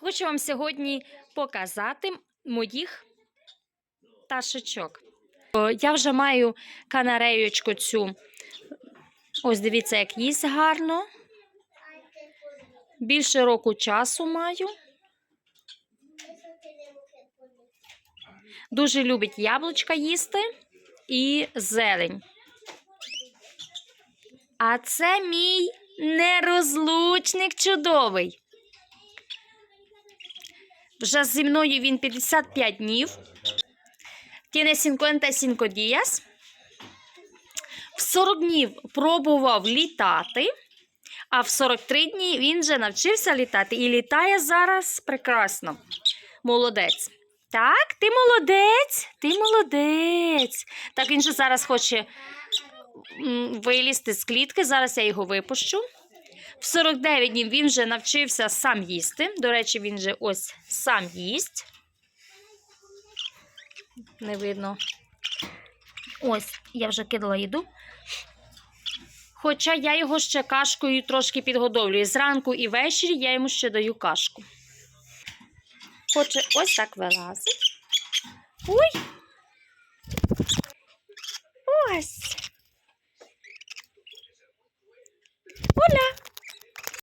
Хочу вам сьогодні показати моїх пташечок. Я вже маю канареючку цю. Ось дивіться, як їсть гарно. Більше року часу маю. Дуже любить яблучка їсти і зелень. А це мій нерозлучник чудовий. Вже зі мною він 55 днів. Tiene 55 días. В 40 днів пробував літати, а в 43 дні він вже навчився літати і літає зараз прекрасно. Молодець. Так, ти молодець, ти молодець. Так він же зараз хоче вилізти з клітки. Зараз я його випущу. В 49 днів він вже навчився сам їсти. До речі, він же ось сам їсть. Не видно. Ось, я вже кидала їду. Хоча я його ще кашкою трошки підгодовлюю. Зранку і ввечері я йому ще даю кашку. Хоче ось так вилазить. Ой! Ось.